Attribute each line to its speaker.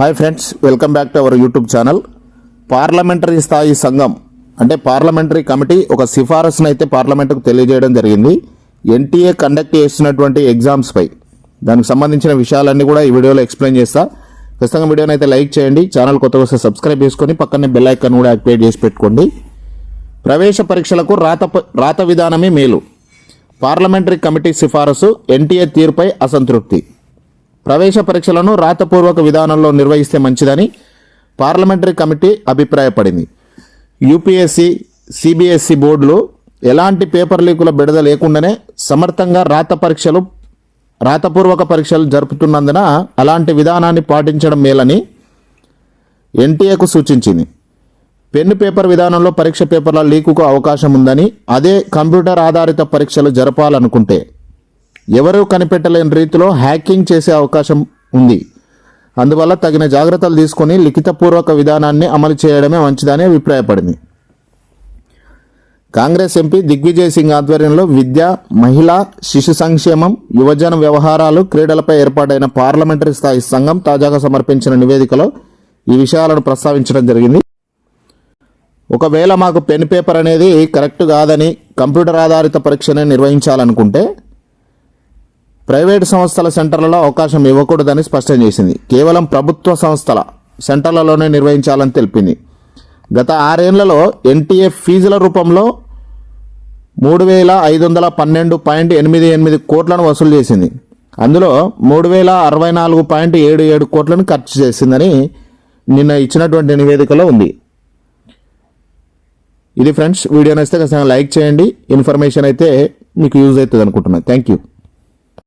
Speaker 1: Hi friends welcome back to our YouTube channel. Parliamentary స్థాయి సంఘం అంటే పార్లమెంటరీ కమిటీ ఒక సిఫారసును అయితే పార్లమెంటుకు తెలియజేయడం జరిగింది. ఎన్టీఏ కండక్ట్ చేస్తున్నటువంటి ఎగ్జామ్స్పై దానికి సంబంధించిన విషయాలన్నీ కూడా ఈ వీడియోలో ఎక్స్ప్లెయిన్ చేస్తా. ఖచ్చితంగా వీడియోని అయితే లైక్ చేయండి ఛానల్ కొత్తగా వస్తే సబ్స్క్రైబ్ చేసుకొని పక్కనే బెల్ ఐకాన్ కూడా యాక్టివేట్ చేసి పెట్టుకోండి. ప్రవేశ పరీక్షలకు రాత ప- రాత విధానమే మేలు. పార్లమెంటరీ కమిటీ సిఫారసు ఎన్టీఏ తీరుపై అసంతృప్తి. ప్రవేశ పరీక్షలను రాతపూర్వక విధానంలో నిర్వహిస్తే మంచిదని పార్లమెంటరీ కమిటీ అభిప్రాయపడింది. యూపీఎస్సీ సిబిఎస్ఈ బోర్డులు ఎలాంటి పేపర్ లీకుల బిడద లేకుండానే సమర్థంగా రాత పరీక్షలు రాతపూర్వక పరీక్షలు జరుపుతున్నందున అలాంటి విధానాన్ని పాటించడం మేలని ఎన్టీఏకు సూచించింది. పెన్ను పేపర్ విధానంలో పరీక్ష పేపర్ల లీకుకు అవకాశం ఉందని అదే కంప్యూటర్ ఆధారిత పరీక్షలు జరపాలనుకుంటే ఎవరూ కనిపెట్టలేని రీతిలో హ్యాకింగ్ చేసే అవకాశం ఉంది. అందువల్ల తగిన జాగ్రత్తలు తీసుకొని లిఖితపూర్వక విధానాన్ని అమలు చేయడమే మంచిదని అభిప్రాయపడింది. కాంగ్రెస్ ఎంపీ దిగ్విజయ్ సింగ్ ఆధ్వర్యంలో విద్య మహిళా శిశు సంక్షేమం యువజన వ్యవహారాలు క్రీడలపై ఏర్పాటైన పార్లమెంటరీ స్థాయి సంఘం తాజాగా సమర్పించిన నివేదికలో ఈ విషయాలను ప్రస్తావించడం జరిగింది. ఒకవేళ మాకు పెన్ పేపర్ అనేది కరెక్ట్ కాదని కంప్యూటర్ ఆధారిత పరీక్షనే నిర్వహించాలనుకుంటే ప్రైవేటు సంస్థల సెంటర్లలో అవకాశం ఇవ్వకూడదని స్పష్టం చేసింది. కేవలం ప్రభుత్వ సంస్థల సెంటర్లలోనే నిర్వహించాలని తెలిపింది. గత ఆరేళ్ళలో ఎన్టీఏ ఫీజుల రూపంలో మూడు వేల ఐదు వందల పన్నెండు పాయింట్ ఎనిమిది ఎనిమిది కోట్లను వసూలు చేసింది. అందులో మూడు వేల అరవై నాలుగు పాయింట్ ఏడు ఏడు కోట్లను ఖర్చు చేసిందని నిన్న ఇచ్చినటువంటి నివేదికలో ఉంది. ఇది ఫ్రెండ్స్ వీడియో నచ్చితే ఖచ్చితంగా లైక్ చేయండి. ఇన్ఫర్మేషన్ అయితే మీకు యూజ్ అవుతుంది అనుకుంటున్నాను థ్యాంక్ యూ.